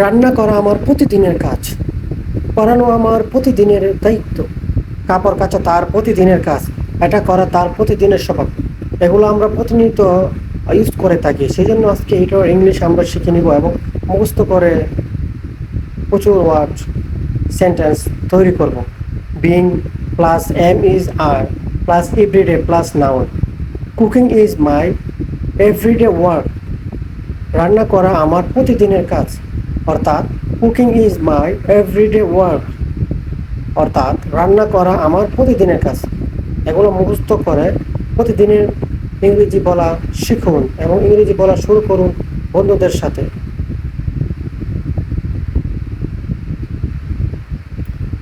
রান্না করা আমার প্রতিদিনের কাজ। পড়ানো আমার প্রতিদিনের দায়িত্ব। কাপড় কাচা তার প্রতিদিনের কাজ, এটা করা তার প্রতিদিনের স্বভাব। এগুলো আমরা প্রতিনিয়ত ইউজ করে থাকি। সেই জন্য আজকে এটার ইংলিশ আমরা শিখে নিব এবং মুখস্থ করে প্রচুর ওয়ার্ড সেন্টেন্স তৈরি করব। Being plus am is are plus everyday plus noun cooking is my everyday work রান্না করা আমার প্রতিদিনের কাজ। অর্থাৎ cooking is my everyday work. অর্থাৎ রান্না করা আমার প্রতিদিনের কাজ। এগুলো মুখস্থ করে প্রতিদিনের ইংরেজি বলা শিখুন এবং ইংরেজি বলা শুরু করুন বন্ধুদের সাথে।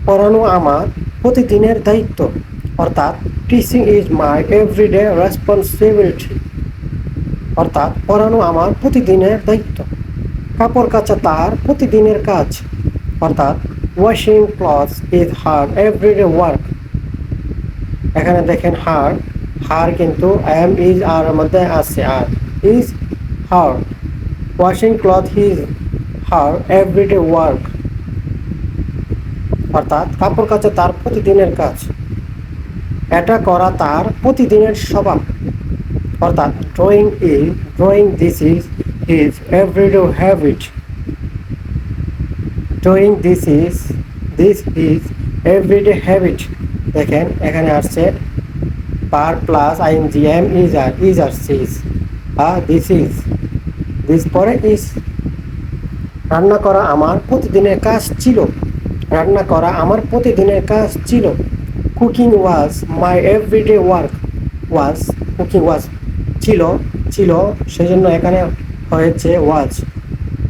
পড়ানো আমার প্রতিদিনের দায়িত্ব। অর্থাৎ teaching is my everyday responsibility অর্থাৎ পড়ানো আমার প্রতিদিনের দায়িত্ব। কাপড় কাচা তার প্রতিদিনের কাজ। অর্থাৎ washing cloth is her everyday work এখানে দেখেন হার হার কিন্তু এম ইজ আর মধ্যে আছে are is her washing cloth is her everyday work অর্থাৎ কাপড় কাচা তার প্রতিদিনের কাজ। এটা করা তার প্রতিদিনের স্বভাব। অর্থাৎ drawing is drawing this is his everyday habit drawing this is this is everyday habit দেখেন, এখানে আসছে per plus ING am is are is are seize are this is this পরে ইজ রান্না করা আমার প্রতিদিনের কাজ ছিল। রান্না করা আমার প্রতিদিনের কাজ ছিল। Cooking was my everyday work was cooking was ছিল ছিল, সেজন্য এখানে হয়েছে, ওয়াজ।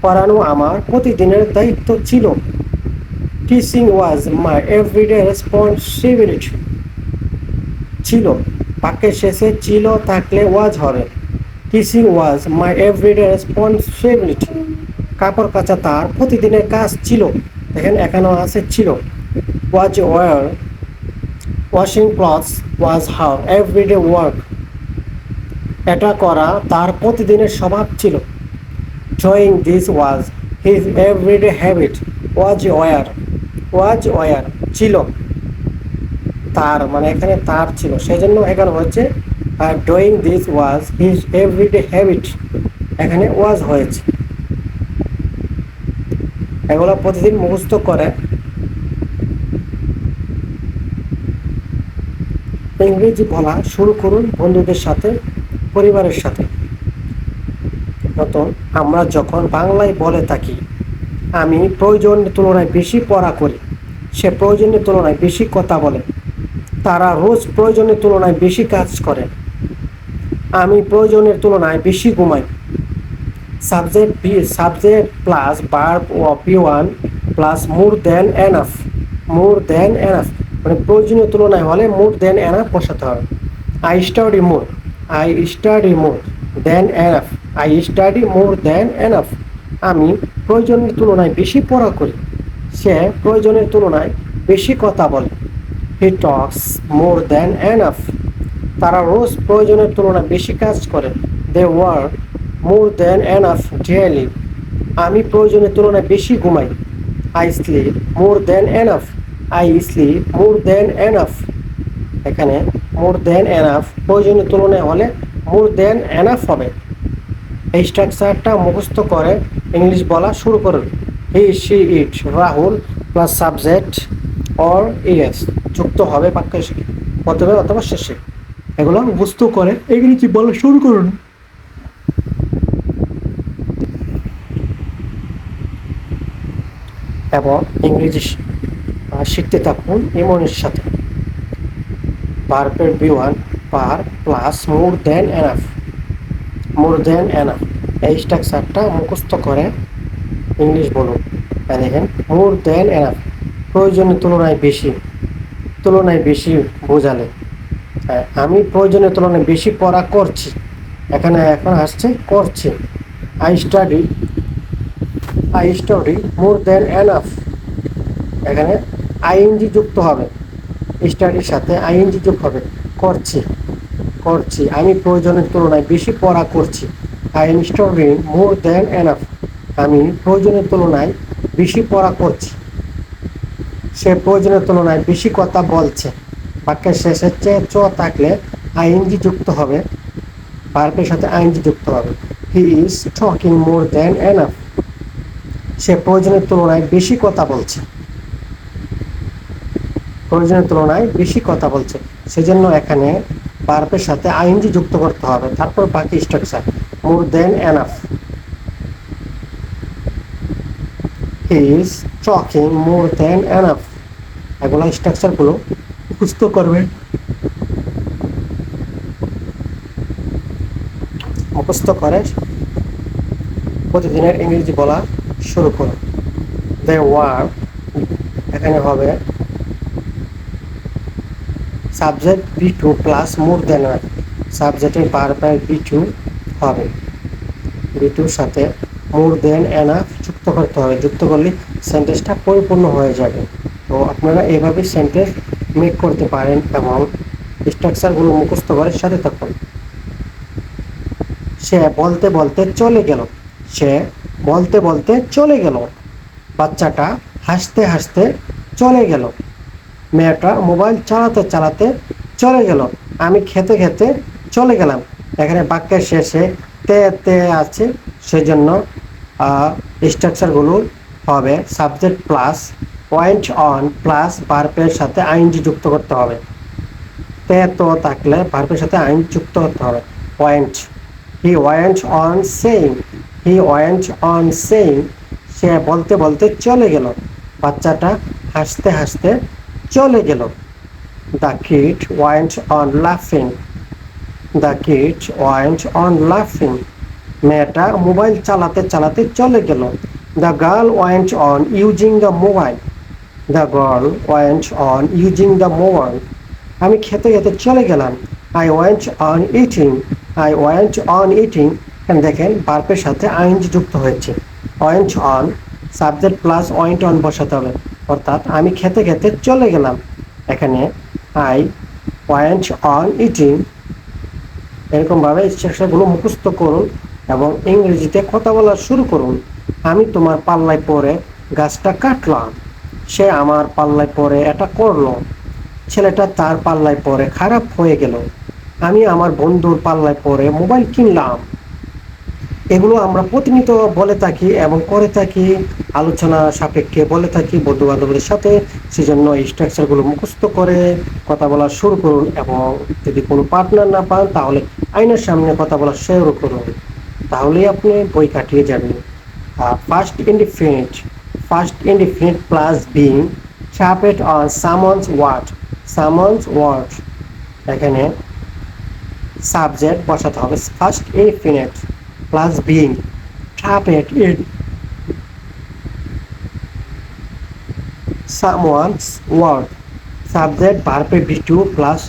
পড়ানো আমার প্রতিদিনের দায়িত্ব ছিল। Teaching was my everyday responsibility ছিল। বাক্যের শেষে ছিল থাকলে ওয়াজ হবে। Teaching was my everyday responsibility কাপড় কাচা তার প্রতিদিনের কাজ ছিল। দেখেন, এখানেও আছে ছিল। Was were washing clothes was how everyday work এটা করা তার প্রতিদিনের স্বভাব ছিল। Drawing this was his everyday habit was were was were ছিল। তার মানে এখানে তার ছিল। সেই জন্য এখানে হচ্ছে drawing this was his everyday habit এখানে ওয়াজ হয়েছে। এগুলো প্রতিদিন মুখস্থ করে। ইংরেজি বলা শুরু করুন বন্ধুদের সাথে। পরিবারের সাথে। মতন আমরা যখন বাংলায় বলে থাকি, আমি প্রয়োজনের তুলনায় বেশি পড়া করি, সে প্রয়োজনের তুলনায় বেশি কথা বলে। তারা রোজ প্রয়োজনের তুলনায় বেশি কাজ করে। আমি প্রয়োজনের তুলনায় বেশি ঘুমাই। Subject be, subject plus verb O V one plus more than enough. More than enough. মানে প্রয়োজনীয় তুলনায় হলে মোর দেন এনাফ বসাতে হবে। I study more. I study more than enough I study more than enough আমি প্রয়োজনের তুলনায় বেশি পড়া করি। সে প্রয়োজনের তুলনায় বেশি কথা বলে। হি টক্স মোর দেন এনাফ তারা রোজ প্রয়োজনের তুলনায় বেশি কাজ করে। They work more than enough daily আমি প্রয়োজনের তুলনায় বেশি ঘুমাই। I sleep more than enough I sleep more than enough এখানে মোর দেন এনাফ প্রয়োজনীয় তুলনায় হলে মোর দেন এনাফ হবে। এই স্ট্রাকচারটা মুখস্থ করে ইংলিশ বলা শুরু করুন। He see it Rahul plus subject or es যুক্ত হবে বাক্যের প্রথমে অথবা শেষে। এগুলো মুখস্থ করে ইংরেজি বলা শুরু করুন। এবং ইংরেজি শিখতে থাকুন ইমনের সাথে। ভার্বের V one per plus more than enough more than enough এই স্ট্রাকচারটা মুখস্থ করে ইংলিশ বলুন। দেখেন মোর দেন এনাফ প্রয়োজনের তুলনায় বেশি। তুলনায় বেশি বোঝালে। হ্যাঁ, আমি প্রয়োজনের তুলনায় বেশি পড়া করছি। এখানে এখন আসছে করছি। I study I study more than enough এখানে আইএনজি যুক্ত হবে। স্টাডির সাথে আইএনজি যোগ হবে করছি করছি। আমি প্রয়োজনের তুলনায় বেশি পড়া করছি। I am studying more than enough আমি প্রয়োজনের তুলনায় বেশি পড়া করছি। সে প্রয়োজনের তুলনায় বেশি কথা বলছে। বাক্যের শেষে চে চ থাকলে আইএনজি যুক্ত হবে। ভার্বের সাথে আইএনজি যুক্ত হবে। He is talking more than enough সে প্রয়োজনের তুলনায় বেশি কথা বলছে। প্রয়োজনের তুলনায় বেশি কথা বলছে। সেজন্য এখানে ভার্বের সাথে আইএনজি যুক্ত করতে হবে। তারপর বাকি structure more than enough is talking more than enough এগুলো স্ট্রাকচারগুলো মুখস্থ করবে। মুখস্থ করে প্রতিদিনের ইংরেজি বলা শুরু করো দে ওয়ার এখানে হবে subject V two plus more than one সাবজেক্টের বার বাই বি টু হবে। বি টুর সাথে মোর দেন এনাফ যুক্ত করতে হবে। যুক্ত করলে সেন্টেন্সটা পরিপূর্ণ হয়ে যাবে। তো আপনারা এইভাবে সেন্টেন্স মেক করতে পারেন এবং স্ট্রাকচারগুলো মুখস্থ করে সাথে থাকুন। সে বলতে বলতে চলে গেল। সে বলতে বলতে চলে গেল। বাচ্চাটা হাসতে হাসতে চলে গেল। মেয়েটা মোবাইল চালাতে চালাতে চলে গেল। আমি খেতে খেতে চলে গেলাম। এখানে বাক্যের শেষে তে তে আছে। সেজন্য স্ট্রাকচারগুলো হবে subject plus point on plus বার্পের সাথে আইনজি যুক্ত করতে হবে। তে, তো থাকলে বার্পের সাথে আইন যুক্ত করতে হবে। Point he went on saying he went on saying সে বলতে বলতে চলে গেল। বাচ্চাটা হাসতে হাসতে চলে গেল। দ্য কিড ওয়েন্ট অন লাফিং দ্য কিড ওয়েন্ট অন লাফিং মেয়েটা মোবাইল চালাতে চালাতে চলে গেল। The girl went on using the mobile the girl went on using the mobile আমি খেতে খেতে চলে গেলাম। I went on eating I went on eating দেখেন বার্পের সাথে আইন যুক্ত হয়েছে। Went on subject plus went on বসাতে হবে। অর্থাৎ আমি খেতে খেতে চলে গেলাম। এখানে আই ওয়েন্ট অন ইটিং এরকমভাবে স্ট্রাকচারগুলো মুখস্থ করুন এবং ইংরেজিতে কথা বলা শুরু করুন। আমি তোমার পাল্লায় পরে গাছটা কাটলাম। সে আমার পাল্লায় পরে এটা করল। ছেলেটা তার পাল্লায় পরে খারাপ হয়ে গেল। আমি আমার বন্ধুর পাল্লায় পরে মোবাইল কিনলাম। এগুলো আমরা প্রতিনিয়ত বলে থাকি এবং করে থাকি, আলোচনা সাপেক্ষে বলে থাকি বন্ধু বান্ধবদের সাথে। সেজন্য এই স্ট্রাকচারগুলো মুখস্থ করে কথা বলা শুরু করুন এবং যদি কোনো পার্টনার না পান, তাহলে আইনের সামনে কথা বলা শুরু করুন। তাহলেই আপনি বই কাটিয়ে যাবেন। আর first indefinite first indefinite plus being trapped on someone's word someone's word এখানে সাবজেক্ট বসাতে হবে। First infinite plus being trapped in. Someone's word subject ভার্বে B two plus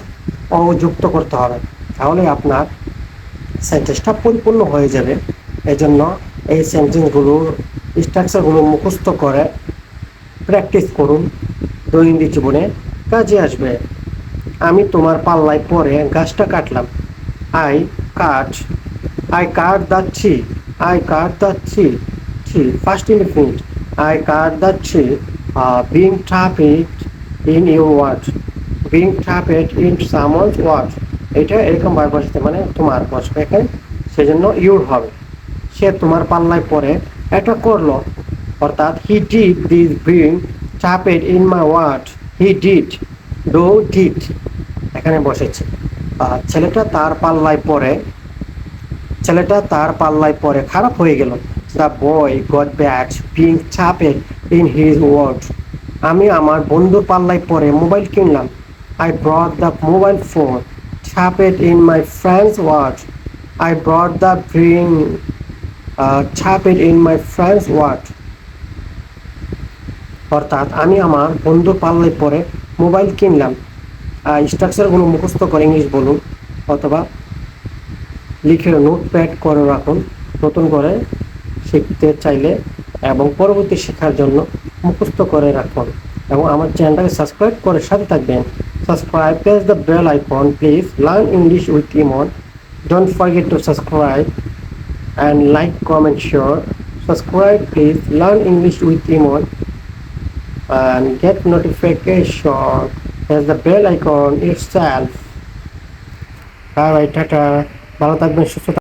অ যুক্ত করতে হবে। তাহলে আপনার সেন্টেন্সটা পরিপূর্ণ হয়ে যাবে। এজন্য এই সেন্টেন্সগুলোর স্ট্রাকচারগুলো মুখস্থ করে প্র্যাকটিস করুন। দৈনন্দিন জীবনে কাজে আসবে। আমি তোমার পাল্লায় পরে গাছটা কাটলাম। I cut I cut the tree. I cut the tree. Tree. First infinite. I cut the tree. Uh, being trapped in your word. Being trapped in someone's word. এটা এরকম বার বসতে মানে তোমার বসবে এখানে সেজন্য ইউর হবে সে তোমার পাল্লায় পরে এটা করল অর্থাৎ he did this being trapped in my word he did do did এখানে বসেছে ছেলেটা তার পাল্লায় পরে ছেলেটা তার পাল্লায় পরে খারাপ হয়ে গেল। The boy got bad being trapped in his word আমি আমার বন্ধুর পাল্লায় পরে মোবাইল কিনলাম। I brought the mobile phone trapped in my friends word I brought the bring trapped in my friends word অর্থাৎ আমি আমার বন্ধুর পাল্লায় পরে মোবাইল কিনলাম। স্ট্রাকচারগুলো মুখস্থ করে ইংলিশ বলুন অথবা লিখে নোটপ্যাড করে রাখুন। নতুন করে শিখতে চাইলে এবং পরবর্তী শেখার জন্য মুখস্থ করে রাখুন। এবং আমার চ্যানেলটাকে সাবস্ক্রাইব করে সাথে থাকবেন। Subscribe, press the bell icon, please. Learn English with Emon. Don't forget to subscribe and like comment share so subscribe, please. Learn english with imon. And get notification. As the bell icon itself. Bye bye, tata. ভালো থাকবেন সুস্থ।